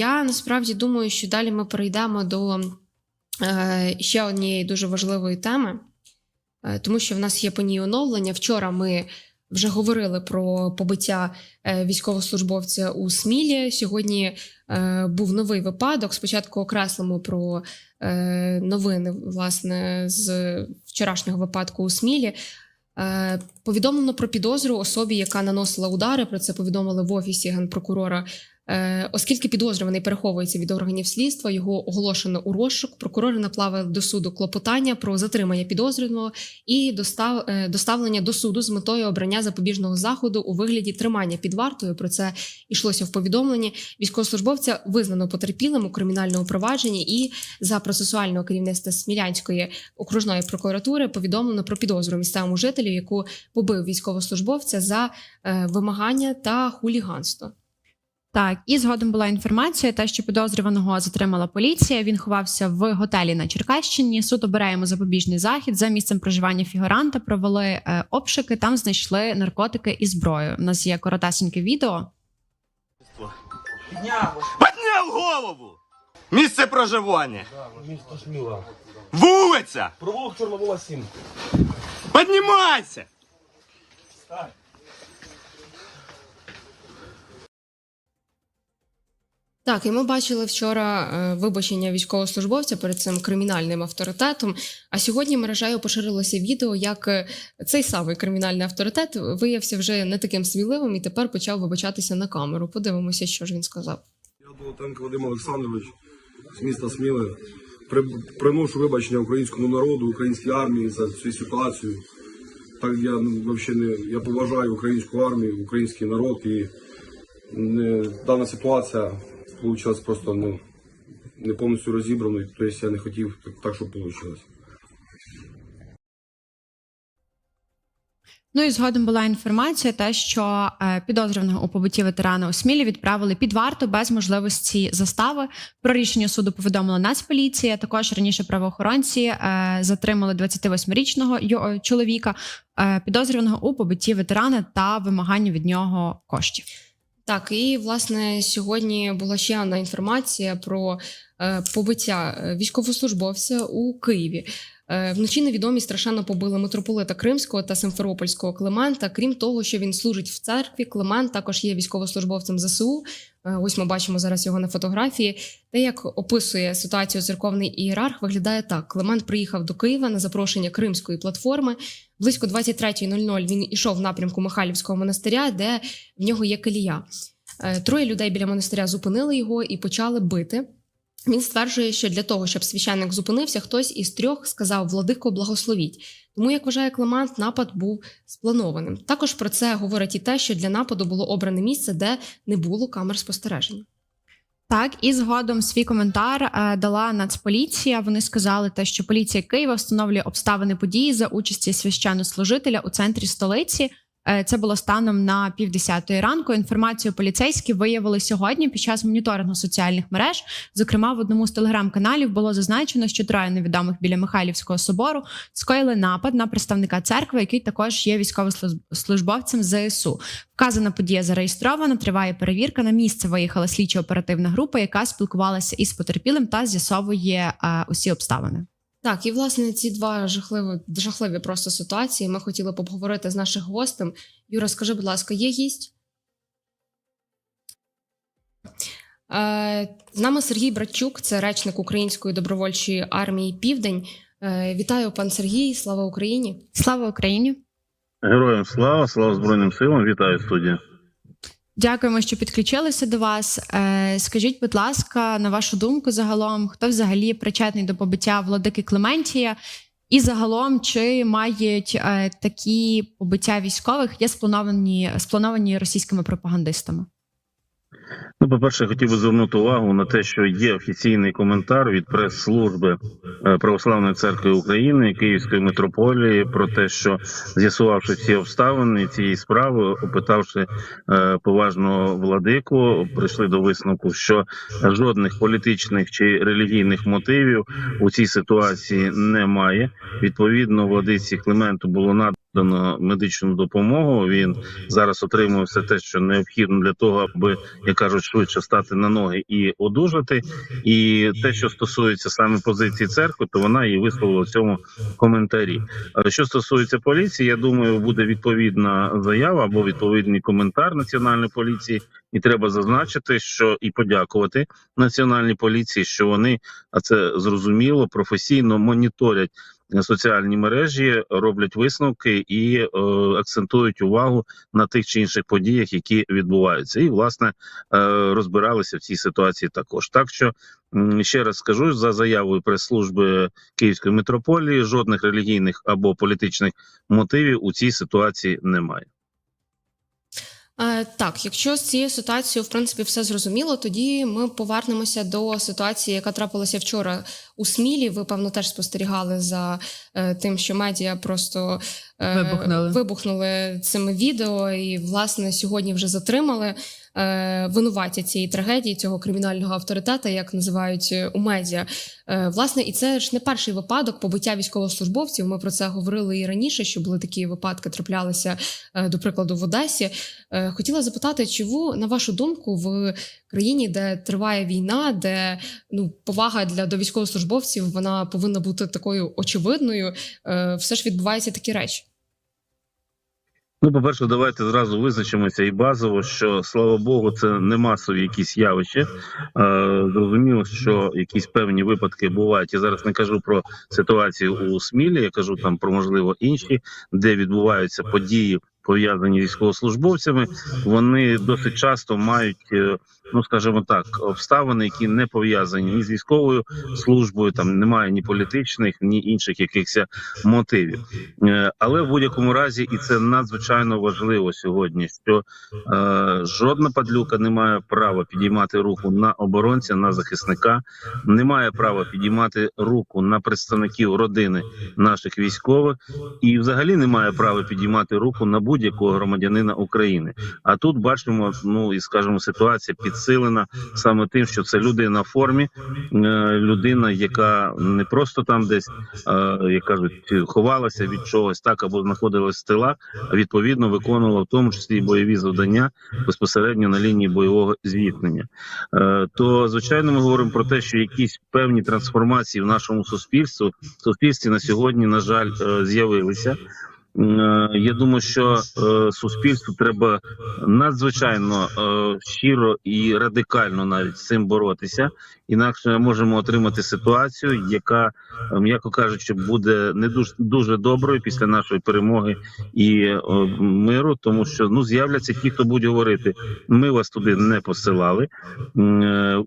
Я насправді думаю, що далі ми перейдемо до е, ще однієї дуже важливої теми, е, тому що в нас є по ній оновлення. Вчора ми вже говорили про побиття е, військовослужбовця у Смілі. Сьогодні був новий випадок. Спочатку окреслимо про новини власне з вчорашнього випадку у Смілі. Повідомлено про підозру особі, яка наносила удари. Про це повідомили в офісі генпрокурора. Е, Оскільки підозрюваний переховується від органів слідства, його оголошено у розшук. Прокурори наплавили до суду клопотання про затримання підозрюваного і достав, е, доставлення до суду з метою обрання запобіжного заходу у вигляді тримання під вартою. Про це йшлося в повідомленні. Військовослужбовця визнано потерпілим у кримінальному провадженні і за процесуального керівництва Смілянської окружної прокуратури повідомлено про підозру місцевому жителю, яку побив військовослужбовця за е, вимагання та хуліганство. Так, і згодом була інформація, те, що підозрюваного затримала поліція. Він ховався в готелі на Черкащині. Суд обирає йому запобіжний захід за місцем проживання фігуранта. Провели е, обшуки. Там знайшли наркотики і зброю. У нас є коротесеньке відео. Підняв. Голову! Місце проживання. Місто Сміла. Вулиця! Провулок Чорновола 7. Піднімайся! Стань. Так, і ми бачили вчора е, вибачення військовослужбовця перед цим кримінальним авторитетом. А сьогодні мережею поширилося відео, як е, цей самий кримінальний авторитет виявився вже не таким сміливим і тепер почав вибачатися на камеру. Подивимося, що ж він сказав. Я Долотенко Вадим Олександрович з міста Сміли. При, приношу вибачення українському народу, українській армії за цю ситуацію. Так я ну, взагалі не я поважаю українську армію, український народ і не, дана ситуація вийшла просто ну, не повністю розібраною. Тобто я не хотів так, щоб вийшло. Ну і згодом була інформація, те, що е, підозрюваного у побитті ветерана у Смілі відправили під варту без можливості застави. Про рішення суду повідомила Нацполіція. Також раніше правоохоронці е, затримали 28-річного чоловіка, е, підозрюваного у побитті ветерана та вимаганні від нього коштів. Так, і власне сьогодні була ще одна інформація про побиття е, військовослужбовця у Києві. Е, Вночі невідомі страшенно побили митрополита Кримського та Симферопольського Климента. Крім того, що він служить в церкві, Климент також є військовослужбовцем ЗСУ. Е, Ось ми бачимо зараз його на фотографії. Те, як описує ситуацію церковний ієрарх, виглядає так: Климент приїхав до Києва на запрошення Кримської платформи. Близько 23.00 він ішов в напрямку Михайлівського монастиря, де в нього є колія. Е, Троє людей біля монастиря зупинили його і почали бити. Він стверджує, що для того, щоб священник зупинився, хтось із трьох сказав Владико, благословіть. Тому, як вважає Климент, напад був спланованим. Також про це говорить і те, що для нападу було обране місце, де не було камер спостереження. Так, і згодом свій коментар е, дала Нацполіція. Вони сказали те, що поліція Києва встановлює обставини події за участі священнослужителя у центрі столиці. Е, Це було станом на півдесятої ранку. Інформацію поліцейські виявили сьогодні під час моніторингу соціальних мереж. Зокрема, в одному з телеграм-каналів було зазначено, що троє невідомих біля Михайлівського собору скоїли напад на представника церкви, який також є військовослужбовцем ЗСУ. Вказана подія зареєстрована. Триває перевірка. На місце виїхала слідчо-оперативна група, яка спілкувалася із потерпілим та з'ясовує е, усі обставини. Так, і власне ці два жахливі, жахливі просто ситуації ми хотіли б обговорити з наших гостем. Юра, скажи, будь ласка, є гість? Е, з нами Сергій Братчук, це речник Української добровольчої армії Південь. Е, вітаю, пан Сергій, слава Україні! Слава Україні! Героям слава, слава Збройним силам, вітаю студія. Дякуємо, що підключилися до вас. Е, Скажіть, будь ласка, на вашу думку, загалом, хто взагалі причетний до побиття владики Клементія? І загалом, чи мають е, такі побиття військових є сплановані сплановані російськими пропагандистами? Ну, по-перше, хотів би звернути увагу на те, що є офіційний коментар від прес-служби е, Православної церкви України Київської митрополії про те, що з'ясувавши всі обставини цієї справи, опитавши е, поважного владику, прийшли до висновку, що жодних політичних чи релігійних мотивів у цій ситуації немає. Відповідно, владиці Клименту було надано надано медичну допомогу. Він зараз отримує все те, що необхідно для того, аби як кажуть, швидше стати на ноги і одужати. І те, що стосується саме позиції церкви, то вона і висловила в цьому коментарі. Що стосується поліції, я думаю, буде відповідна заява або відповідний коментар національної поліції, і треба зазначити, що і подякувати національній поліції, що вони а це зрозуміло професійно моніторять е, соціальні мережі, роблять висновки і е, акцентують увагу на тих чи інших подіях, які відбуваються, і власне е, розбиралися в цій ситуації також. Так що ще раз скажу за заявою прес-служби Київської митрополії, жодних релігійних або політичних мотивів у цій ситуації немає. Е, Так, якщо з цією ситуацією, в принципі, все зрозуміло, тоді ми повернемося до ситуації, яка трапилася вчора у Смілі. Ви, певно, теж спостерігали за е, тим, що медіа просто е, Вибухнули. вибухнули цими відео, і, власне, сьогодні вже затримали винуваті цієї трагедії, цього кримінального авторитета, як називають е, у медіа. Е, власне, і це ж не перший випадок побиття військовослужбовців. Ми про це говорили і раніше, що були такі випадки, траплялися, е, до прикладу, в Одесі. Е, Хотіла запитати, чи ви, на вашу думку, в країні, де триває війна, де ну повага для до військовослужбовців вона повинна бути такою очевидною, е, все ж відбуваються такі речі. Ну, по-перше, давайте зразу визначимося і базово, що слава Богу, це не масові якісь явища. Е, зрозуміло, що якісь певні випадки бувають. Я зараз не кажу про ситуацію у Смілі, я кажу там про можливо інші, де відбуваються події. Пов'язані військовослужбовцями, вони досить часто мають, е, ну скажімо так, обставини, які не пов'язані ні з військовою службою, там немає ні політичних, ні інших якихось мотивів. Е, Але в будь-якому разі, і це надзвичайно важливо сьогодні, що е, жодна падлюка не має права підіймати руку на оборонця, на захисника, не має права підіймати руку на представників родини наших військових, і взагалі не має права підіймати руку на будь-якого громадянина України. А тут бачимо, ну і скажімо, ситуація підсилена саме тим, що це людина в формі, е, людина, яка не просто там десь е, як кажуть, ховалася від чогось так або знаходилась в тилах, а відповідно виконувала в тому числі бойові завдання безпосередньо на лінії бойового зіткнення. Е, То звичайно, ми говоримо про те, що якісь певні трансформації в нашому суспільстві суспільстві на сьогодні, на жаль, з'явилися. Е, Я думаю, що е, суспільству треба надзвичайно е, щиро і радикально навіть з цим боротися. Інакше ми можемо отримати ситуацію, яка, м'яко кажучи, буде не дуже дуже доброю після нашої перемоги і миру, тому що ну з'являться ті, хто будуть говорити: ми вас туди не посилали.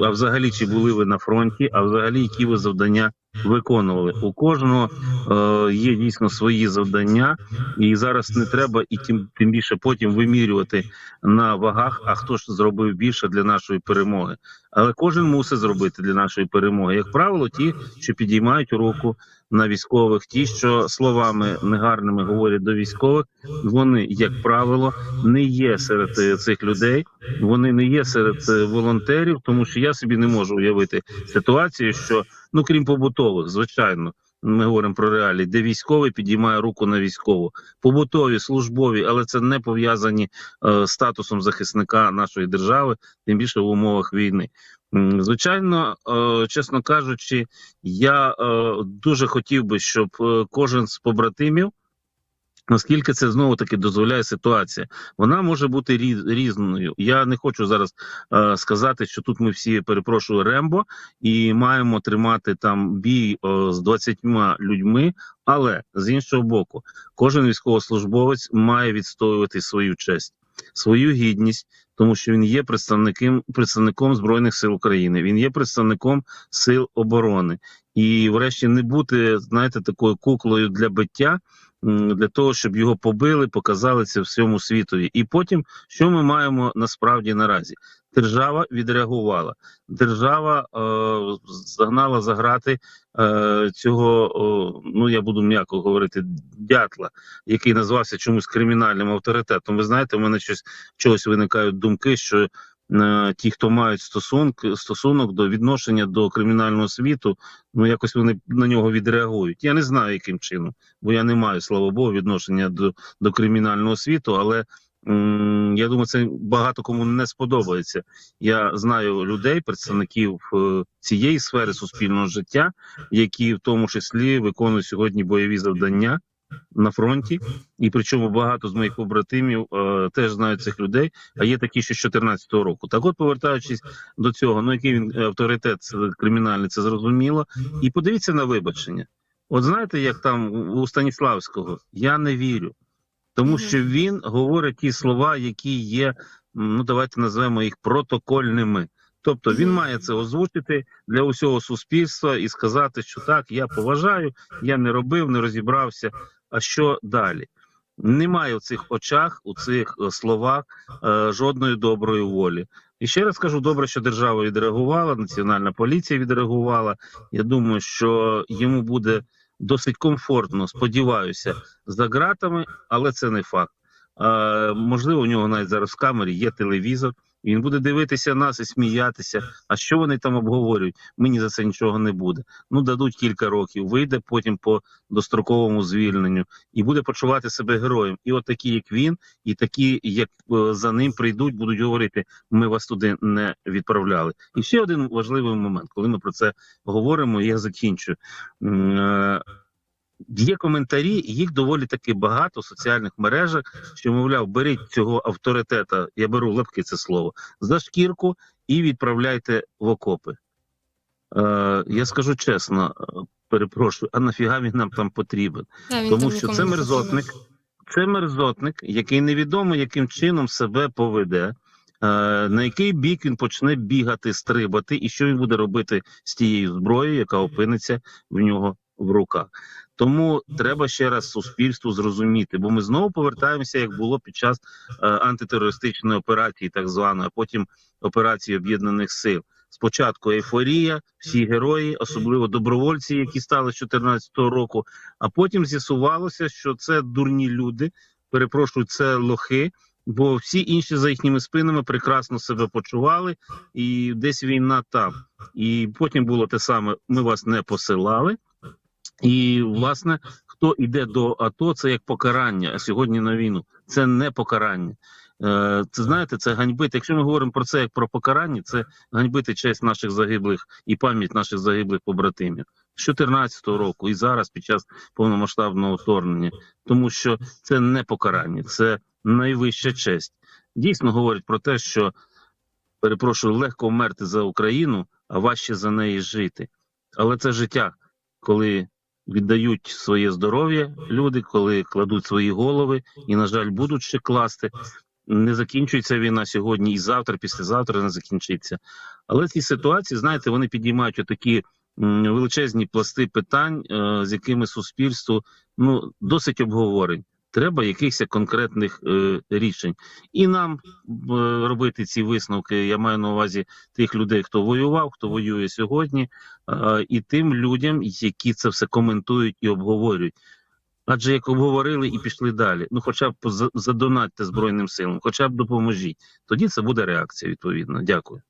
А взагалі, чи були ви на фронті? А взагалі, які ви завдання виконували? У кожного е, є дійсно свої завдання, і зараз не треба і тим тим більше потім вимірювати на вагах, а хто ж зробив більше для нашої перемоги. Але кожен мусить зробити для нашої перемоги. Як правило, ті, що підіймають руку на військових, ті, що словами негарними говорять до військових, вони, як правило, не є серед е, цих людей. Вони не є серед е, волонтерів, тому що я собі не можу уявити ситуацію, що ну крім побутових, звичайно. Ми говоримо про реалії, де військовий підіймає руку на військову, побутові, службові, але це не пов'язані е, статусом захисника нашої держави, тим більше в умовах війни. Звичайно, е, чесно кажучи, я е, дуже хотів би, щоб е, кожен з побратимів. Наскільки це знову таки дозволяє ситуація, вона може бути різ- різною. Я не хочу зараз е, сказати, що тут ми всі перепрошую Рембо і маємо тримати там бій е, з 20 людьми. Але з іншого боку, кожен військовослужбовець має відстоювати свою честь, свою гідність, тому що він є представником представником збройних сил України. Він є представником сил оборони, і, врешті, не бути знаєте, такою куклою для биття. Для того щоб його побили, показали це всьому світові, і потім що ми маємо насправді наразі? Держава відреагувала. Держава е, загнала за грати е, цього, о, ну я буду м'яко говорити, дятла, який назвався чомусь кримінальним авторитетом. Ви знаєте, в мене щось чогось виникають думки, що е, ті, хто мають стосунок, стосунок до відношення до кримінального світу, ну якось вони на нього відреагують. Я не знаю, яким чином, бо я не маю, слава Богу, відношення до, до кримінального світу, але я думаю, це багато кому не сподобається. Я знаю людей, представників е, цієї сфери суспільного життя, які в тому числі виконують сьогодні бойові завдання на фронті, і причому багато з моїх побратимів е, теж знають цих людей. А є такі, що з 14-го року. Так, от повертаючись до цього, ну який він авторитет кримінальний, це зрозуміло. І подивіться на вибачення. От знаєте, як там у Станіславського, я не вірю, тому що він говорить ті слова, які є, ну давайте назвемо їх протокольними. Тобто він має це озвучити для усього суспільства і сказати, що так, я поважаю, я не робив, не розібрався. А що далі? Немає в цих очах, у цих е, словах е, жодної доброї волі. І ще раз кажу, добре, що держава відреагувала, національна поліція відреагувала. Я думаю, що йому буде досить комфортно, сподіваюся, за ґратами, але це не факт. Е, можливо, у нього навіть зараз в камері є телевізор. Він буде дивитися нас і сміятися. А що вони там обговорюють? Мені за це нічого не буде. Ну дадуть кілька років, вийде потім по достроковому звільненню і буде почувати себе героєм. І от такі, як він, і такі, як е, за ним прийдуть, будуть говорити: ми вас туди не відправляли. І ще один важливий момент, коли ми про це говоримо, я закінчу. Є коментарі, їх доволі таки багато в соціальних мережах, що мовляв, беріть цього авторитета, я беру лапки це слово, за шкірку і відправляйте в окопи. Е, я скажу чесно, е, перепрошую, а нафіга він нам там потрібен? Він Тому там що це мерзотник, це мерзотник, який невідомо яким чином себе поведе, е, на який бік він почне бігати, стрибати, і що він буде робити з тією зброєю, яка опиниться в нього в руках. Тому треба ще раз суспільству зрозуміти, бо ми знову повертаємося, як було під час е, антитерористичної операції, так званої, а потім операції об'єднаних сил. Спочатку ейфорія, всі герої, особливо добровольці, які стали з 2014 року. А потім з'ясувалося, що це дурні люди. Перепрошую, це лохи. Бо всі інші за їхніми спинами прекрасно себе почували, і десь війна там. І потім було те саме: ми вас не посилали. І власне, хто йде до АТО, це як покарання. А сьогодні на війну це не покарання. Е, Це знаєте, це ганьбити. Якщо ми говоримо про це як про покарання, це ганьбити честь наших загиблих і пам'ять наших загиблих побратимів з 2014 року і зараз під час повномасштабного вторгнення, тому що це не покарання, це найвища честь. Дійсно говорить про те, що перепрошую, легко вмерти за Україну, а важче за неї жити. Але це життя, коли віддають своє здоров'я люди, коли кладуть свої голови і, на жаль, будуть ще класти. Не закінчується війна сьогодні і завтра, післязавтра не закінчиться. Але ці ситуації, знаєте, вони підіймають отакі величезні пласти питань, е, з якими суспільство ну досить обговорень. Треба якихось конкретних е, рішень, і нам е, робити ці висновки. Я маю на увазі тих людей, хто воював, хто воює сьогодні, е, і тим людям, які це все коментують і обговорюють. Адже як обговорили і пішли далі. Ну, хоча б за- задонатьте Збройним силам, хоча б допоможіть. Тоді це буде реакція відповідно. Дякую.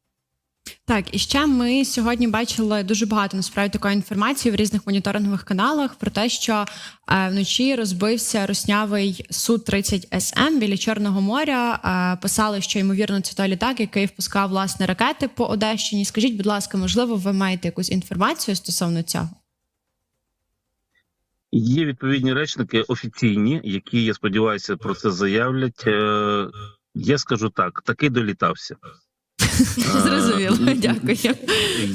Так, і ще ми сьогодні бачили дуже багато насправді такої інформації в різних моніторингових каналах про те, що е, вночі розбився руснявий су 30 СМ біля Чорного моря. Е, писали, що ймовірно це той літак, який впускав власне ракети по Одещині. Скажіть, будь ласка, можливо, ви маєте якусь інформацію стосовно цього? Є відповідні речники офіційні, які я сподіваюся про це заявлять. Е, Я скажу так: таки долітався. Зрозуміло, дякую.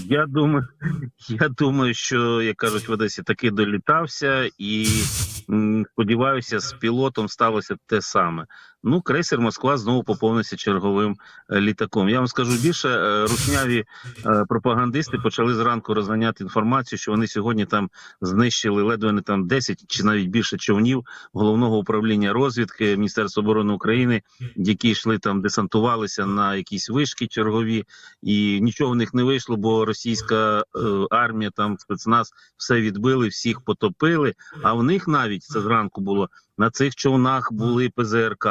Я думаю, я думаю, що як кажуть в Одесі, таки долітався, і сподіваюся, з пілотом сталося те саме. Ну, крейсер Москва знову поповнився черговим е, літаком. Я вам скажу більше, е, русняві е, пропагандисти почали зранку розганяти інформацію, що вони сьогодні там знищили ледве не там 10 чи навіть більше човнів головного управління розвідки Міністерства оборони України, які йшли там, десантувалися на якісь вишки чергові, і нічого в них не вийшло, бо російська армія там спецназ все відбили, всіх потопили. А в них навіть це зранку було на цих човнах були ПЗРК.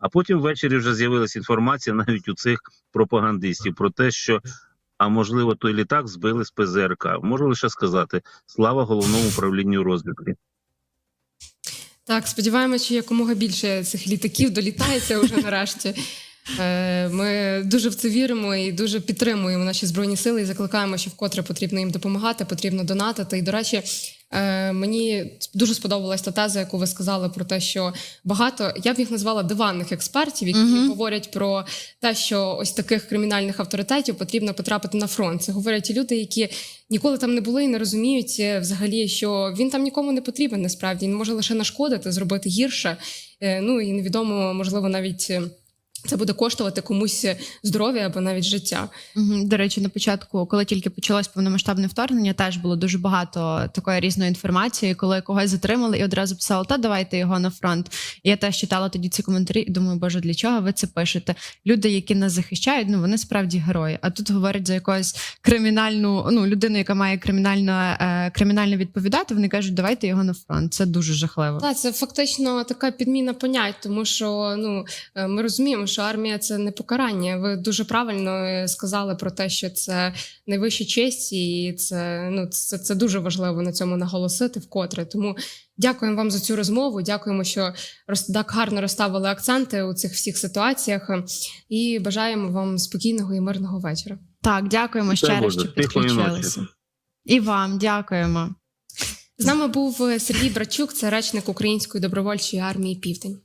А потім ввечері вже з'явилася інформація навіть у цих пропагандистів про те, що а можливо той літак збили з ПЗРК. Можу лише сказати слава головному управлінню розвідки. Так, сподіваємося, що якомога більше цих літаків долітається вже нарешті. Е, Ми дуже в це віримо і дуже підтримуємо наші збройні сили і закликаємо, що вкотре потрібно їм допомагати, потрібно донатити. І, до речі, мені дуже сподобалась та теза, яку ви сказали про те, що багато я б їх назвала диванних експертів, які Мгм. говорять про те, що ось таких кримінальних авторитетів потрібно потрапити на фронт. Це говорять ті люди, які ніколи там не були і не розуміють е, взагалі, що він там нікому не потрібен. Насправді він може лише нашкодити, зробити гірше. Е, Ну і невідомо, можливо, навіть. Це буде коштувати комусь здоров'я або навіть життя. До речі, на початку, коли тільки почалось повномасштабне вторгнення, теж було дуже багато такої різної інформації, коли когось затримали і одразу писали, та давайте його на фронт. І я теж читала тоді ці коментарі і думаю, боже, для чого ви це пишете? Люди, які нас захищають, ну вони справді герої. А тут говорять за якогось кримінальну ну людину, яка має кримінально, е, кримінально відповідати. Вони кажуть, давайте його на фронт. Це дуже жахливо. Так, це фактично така підміна понять, тому що ну е, ми розуміємо, що армія це не покарання. Ви дуже правильно е, сказали про те, що це найвища честь, і це ну це, це дуже важливо на цьому наголосити вкотре. Тому дякуємо вам за цю розмову. Дякуємо, що роз- так гарно розставили акценти у цих всіх ситуаціях. І бажаємо вам спокійного і мирного вечора. Так, дякуємо ще раз, що підключилися. І вам дякуємо. З нами був е, Сергій Брачук, це речник Української добровольчої армії Південь.